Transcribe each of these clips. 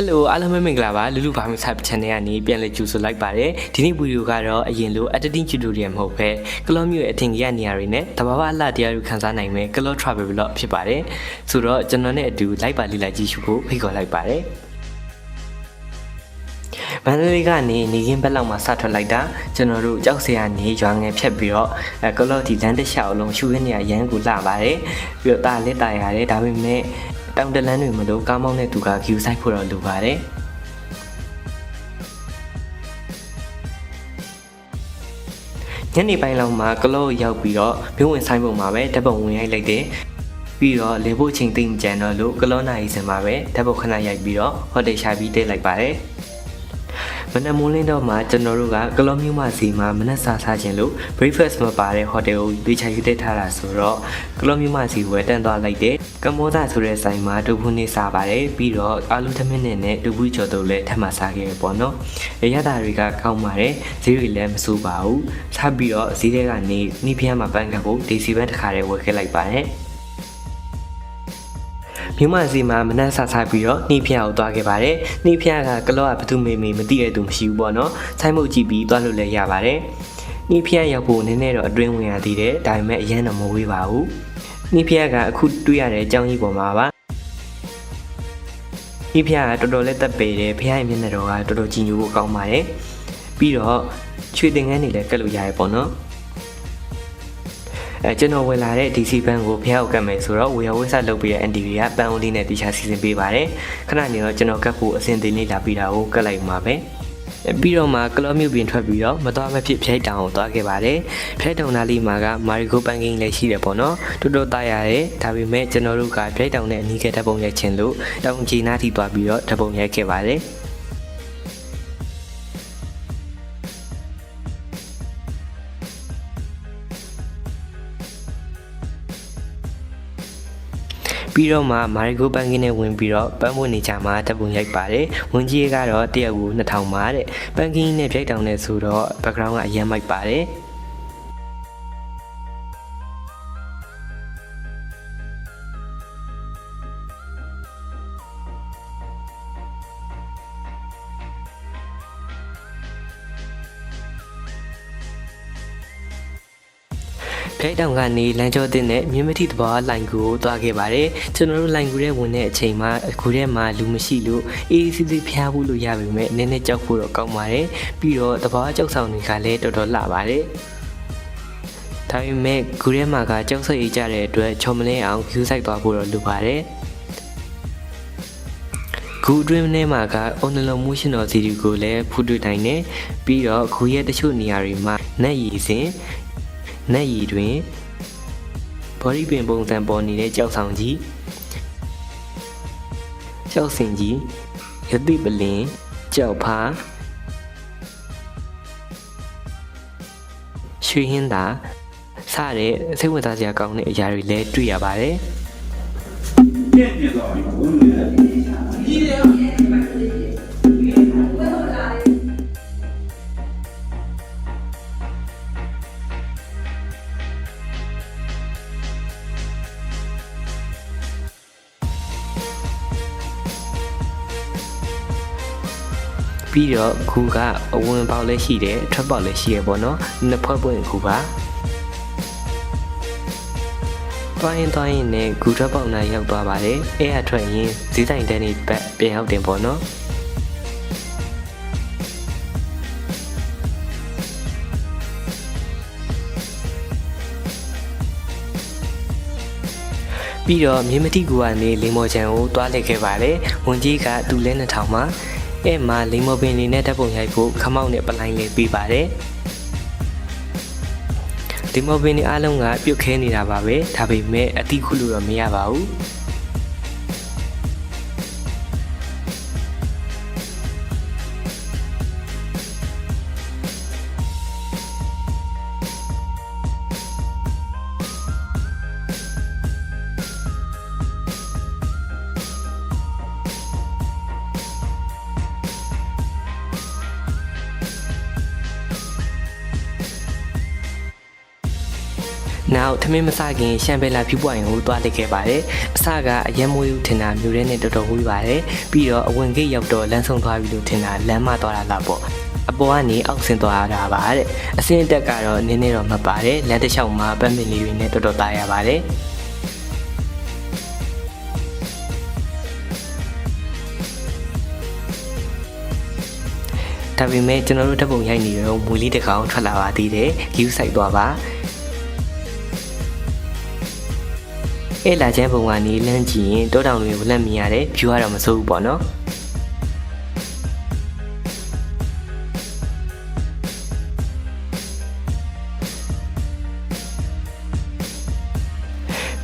ဟယ်လိုအားလုံးပဲမင်္ဂလာပါလူလူဘာမဆက် channel ကနေပြန်လည်ကြိုဆိုလိုက်ပါတယ်ဒီနေ့ဗီဒီယိုကတော့အရင်လို editing tutorial မဟုတ်ဘဲကလော့မျိုးရဲ့အထင်ကြီးရနေရာတွေနဲ့တဘာဝအလှတရားတွေခန်းစားနိုင်မယ်ကလော့ travel vlog ဖြစ်ပါတယ်ဆိုတော့ကျွန်တော်နဲ့အတူလိုက်ပါလိလိုက်ကြည့်ရှုဖို့ဖိတ်ခေါ်လိုက်ပါတယ်မန္တလေးကနေနေကင်းဘက်လောက်မှာစထွက်လိုက်တာကျွန်တော်တို့ကြောက်စရာနေရွာငယ်ဖြတ်ပြီးတော့အဲကလော့ဒီလမ်းတစ်လျှောက်လုံးရှူရင်းနေရရန်ကူလာပါတယ်ပြီးတော့တာလက်တာရတယ်ဒါပေမဲ့ တောင်တလန်းတွေမလို့ကားမောင်းတဲ့သူက view site ဖို့တော့လိုပါတယ်ညနေပိုင်းလောက်မှာကလော့ရောက်ပြီးတော့မြို့ဝင်ဆိုင်ပုံမှာပဲတပ်ပုံဝင်ရိုက်လိုက်တယ်ပြီးတော့လေဖို့ချိန်သိမ့်ကြံတော့လို့ကလော့နိုင်စင်မှာပဲတပ်ပုံခဏရိုက်ပြီးတော့ဟိုတယ်ရှာပြီးတိတ်လိုက်ပါတယ် မနက်မိုးလင်းတော့မှကျွန်တော်တို့ကကလောမျိုးမစီမှာမနက်စာစားခြင်းလို့ breakfast မပါတဲ့ဟိုတယ်ကိုတေချာယူတက်ထားတာဆိုတော့ကလောမျိုးမစီဝယ်တန်းသွားလိုက်တယ်ကမောသာဆိုတဲ့ဆိုင်မှာတူဘူးနေစားပါတယ်ပြီးတော့အာလူသမင်းနဲ့တူဘူးကျော်တို့လည်းထပ်မစားခဲ့ရပေါ့နော်ရရတာတွေကကောင်းပါတယ်ဈေးတွေလည်းမဆိုးပါဘူးဆက်ပြီးတော့ဈေးတွေကနေနှီးဖျားမှာပန်းကတ်ကိုဒေစီဘန်တစ်ခါတည်းဝယ်ခဲ့လိုက်ပါတယ် မြမစီမှာမနှက်ဆဆပြီးတော့နှီးဖျားကိုသွားခဲ့ပါတယ်။နှီးဖျားကကလော့ကဘသူမေမေမသိတဲ့သူမရှိဘူးပေါ့နော်။ဆိုင်မုတ်ကြည့်ပြီးသွားလို့လည်းရပါတယ်။နှီးဖျားရောက်ဖို့နည်းနည်းတော့အတွင်းဝင်ရသေးတယ်။ဒါပေမဲ့အရင်တော့မဝေးပါဘူး။နှီးဖျားကအခုတွေ့ရတဲ့အကြောင်းကြီးပေါ်မှာပါ။နှီးဖျားကတော်တော်လေးတက်ပေတယ်။ဖျားရဲ့မျက်နှာတော်ကတော်တော်ကြည်ညိုဖို့ကောင်းပါတယ်။ပြီးတော့ချွေတင်ငန်းတွေလည်းကတ်လို့ရတယ်ပေါ့နော်။ အဲကျွန်တော်ဝင်လာတဲ့ DC ဘန်ကိုဖျောက်ကတ်မယ်ဆိုတော့ဝေယဝိဆလုပ်ပြီးတဲ့ NTV ကပန်အိုလေးနဲ့တီချာစီစဉ်ပေးပါတယ်ခဏနေတော့ကျွန်တော်ကတ်ဖို့အစင်သေးလေးလာပြီးတာကိုကတ်လိုက်မှာပဲအဲပြီးတော့မှကလော့မြူပြင်ထွက်ပြီးတော့မတော်မဖြစ်ဖျိုက်တောင်ကိုသွားခဲ့ပါတယ်ဖျိုက်တောင်သားလေးမှာကမာရီဂိုပန်ကင်းလည်းရှိတယ်ပေါ့နော်တော်တော်တားရတယ်ဒါပေမဲ့ကျွန်တော်တို့ကဖျိုက်တောင်နဲ့အနီးကတပ်ပုံရိုက်ခြင်းလို့တောင်ကြီးနားထိသွားပြီးတော့တပ်ပုံရိုက်ခဲ့ပါတယ် ပြီးတော့မှမာရီဂိုပန်ကင်းနဲ့ဝင်ပြီးတော့ပန်းပွင့်နေကြမှာတပ်ပုံရိုက်ပါတယ်ဝင်ကြီးကတော့တရက်ကို2000ပါတဲ့ပန်ကင်းနဲ့ပြိုက်တောင်နဲ့ဆိုတော့ background ကအရင်မိုက်ပါတယ် ဖဲတောင်ကနေလမ်းကျောတင်တဲ့မြင်းမတိတဘာလိုင်ကူကိုသွားခဲ့ပါတယ်ကျွန်တော်တို့လိုင်ကူထဲဝင်တဲ့အချိန်မှာအခုထဲမှာလူမရှိလို့အေးစီးစီးဖျားဖို့လို့ရပါမယ်နည်းနည်းကြောက်ဖို့တော့ကောင်းပါတယ်ပြီးတော့တဘာကြောက်ဆောင်တွေကလည်းတော်တော်လှပါတယ်ဒါပေမဲ့ဂူထဲမှာကကြောက်စိတ်အေးကြတဲ့အတွက်ချော်မလဲအောင်ကျူးဆိုင်သွားဖို့တော့လိုပါတယ်ဂူအတွင်းထဲမှာကအွန်လမိုးရှင်တော်စီဒီကိုလည်းဖူးတွေ့နိုင်တယ်ပြီးတော့ဂူရဲ့တချို့နေရာတွေမှာနက်ရည်စင် နက်ရည်တွင်ဘောရီပင်ပုံစံပေါ်နေတဲ့ကြောက်ဆောင်ကြီးကြောက်စင်ကြီးရတိပလင်ကြောက်ဖာရွှေဟင်းသာစတဲ့စိတ်ဝင်စားစရာကောင်းတဲ့အရာတွေလည်းတွေ့ရပါတယ်။ပြည့်ပြည့်သွားပြီ။ဒီရ ပြီးတော့ခုကအဝင်ပေါက်လည်းရှိတယ်ထွက်ပေါက်လည်းရှိရပေါ့နော်နှစ်ဖွဲ့ပွင့်ခုပါတွိုင်းတွိုင်းနဲ့ဂူထွက်ပေါက်နာရောက်သွားပါတယ်အဲ့အထွက်ရင်ဈေးဆိုင်တန်းနေဘက်ပြန်ရောက်တင်ပေါ့နော်ပြီးတော့မြေမတိကူကနေလင်မော်ချန်ကိုတွားလိုက်ခဲ့ပါတယ်ဝန်ကြီးကသူ့လဲနှစ်ထောင်မှာ အဲ့မှာလင်မော်ပင်နေနဲ့တပ်ပုံရိုက်ဖို့ခမောက်နဲ့ပလိုင်းလေးပြီးပါတယ်လင်မော်ပင်နေအားလုံးကပြုတ်ခဲနေတာပါပဲဒါပေမဲ့အတိခုလို့တော့မရပါဘူး နာနောက်ထမင်းမစခင်ရှမ်ဘဲလာဖြူပွိုင်ကိုတွားလိုက်ခဲ့ပါတယ်အစကအရက်မွေးဦးထင်တာမျိုးရဲနဲ့တော်တော်ဝေးပါတယ်ပြီးတော့အဝင်ဂိတ်ရောက်တော့လမ်းဆုံးသွားပြီလို့ထင်တာလမ်းမသွားတာလားပေါ့အပေါ်ကနေအောက်ဆင်းသွားရတာပါတဲ့အစင်းတက်ကတော့နင်းနေတော့မှတ်ပါတယ်လမ်းတစ်လျှောက်မှာပတ်မင်လေးတွေနဲ့တော်တော်သားရပါတယ်ဒါပေမဲ့ကျွန်တော်တို့ဓာတ်ပုံရိုက်နေတော့မွေလေးတစ်ကောင်ထွက်လာပါသေးတယ်။ view site သွားပါ။ အဲ့လာချမ်းပုံကနေလမ်းကြည့်ရင်တောတောင်တွေကိုလက်မြင်ရတယ်။ view ကတော့မစိုးဘူးပေါ့နော်။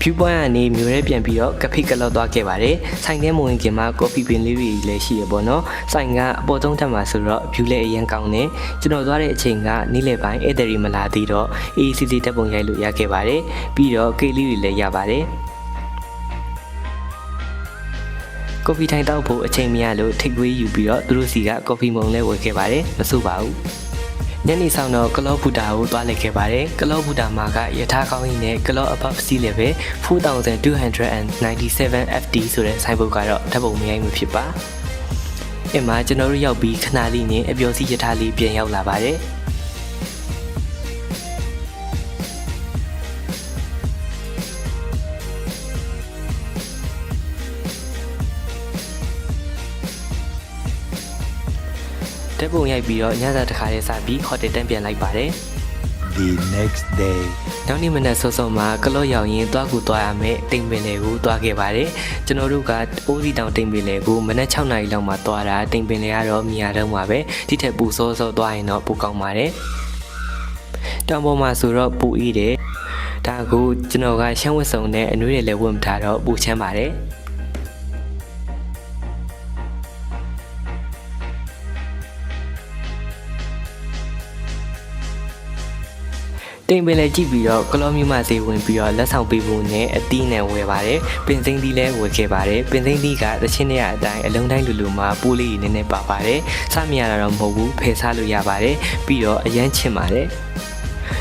view point ကနေမြို့ရဲပြန်ပြီးတော့ကဖိကလောက်သွားခဲ့ပါတယ်။ဆိုင်ထဲမဝင်ခင်မှာ coffee bean လေးတွေလည်းရှိရပေါ့နော်။ဆိုင်ကအပေါ်ဆုံးထပ်မှာဆိုတော့ view လည်းအရင်ကောင်းတယ်။ကျွန်တော်သွားတဲ့အချိန်ကနေ့လယ်ပိုင်းဧည့်သည်တွေမလာသေးတော့ ACC တက်ပုံရိုက်လို့ရခဲ့ပါတယ်။ပြီးတော့ကေးလေးတွေလည်းရပါတယ်။ကော်ဖီထိုင်တောက်ဖို့အချိန်မရလို့ထိတ်ကွေးယူပြီးတော့သူတို့စီကကော်ဖီမုံလည်းဝယ်ခဲ့ပါတယ်မစိုးပါဘူး ညနေဆောင်တော့ကလော့ဘူတာကိုသွားလိုက်ခဲ့ပါတယ်ကလော့ဘူတာမှာကယထာကောင်းကြီးနဲ့ကလော့ above sea level 4297 FT ဆိုတဲ့ဆိုင်ဘုတ်ကတော့ဓာတ်ပုံမရိုက်မှုဖြစ်ပါအမှကျွန်တော်တို့ရောက်ပြီးခဏလေးနဲ့အပျော်စီယထာလေးပြန်ရောက်လာပါတယ် ဓာတ်ပုံရိုက်ပြီးတော့ညစာတစ်ခါလေးစပြီးဟိုတယ်တန်းပြန်လိုက်ပါတယ် the next day. နောက်နေ့မနက်စောစောမှာကလော့ရောက်ရင်သွားကူသွားရမယ်တိမ်ပင်လေကိုသွားခဲ့ပါတယ်ကျွန်တော်တို့ကအိုးစီတောင်တိမ်ပင်လေကိုမနက်6နာရီလောက်မှာသွားတာတိမ်ပင်လေကတော့မြင်ရတော့မှာပဲဒီထက်ပူစောစောသွားရင်တော့ပိုကောင်းပါတယ်တောင်ပေါ်မှာဆိုတော့ပူအေးတယ်ဒါကိုကျွန်တော်ကရှမ်းဝတ်စုံနဲ့အနွေးတွေလည်းဝတ်မထားတော့ပူချမ်းပါတယ် တိမ်ပင်လည်းကြည့်ပြီးတော့ကလောမျိုးမသေးဝင်ပြီးတော့လက်ဆောင်ပေးဖို့နဲ့အသီးနဲ့ဝယ်ပါတယ်ပင်စိမ့်သီးလည်းဝယ်ခဲ့ပါတယ်ပင်စိမ့်သီးကတချင်းတွေအတိုင်းအလုံးတိုင်းလူလူမှာပိုးလေးနည်းနည်းပါပါတယ်စမရတာတော့မဟုတ်ဘူးဖယ်စားလို့ရပါတယ်ပြီးတော့အရန်ချင်ပါတယ်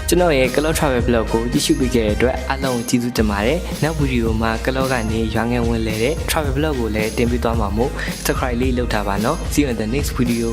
ကျွန်တော်ရဲ့ Cloud Travel Blog ကိုကြည့်ရှုပေးခဲ့တဲ့အတွက်အားလုံးကျေးဇူးတင်ပါတယ်။နောက်ဗီဒီယိုမှာ Cloud ကနေရွာငယ်ဝင်လဲတဲ့ Travel Blog ကိုလည်းတင်ပြသွားမှာမို့ Subscribe လေးလုပ်ထားပါနော်။ See you in the next video.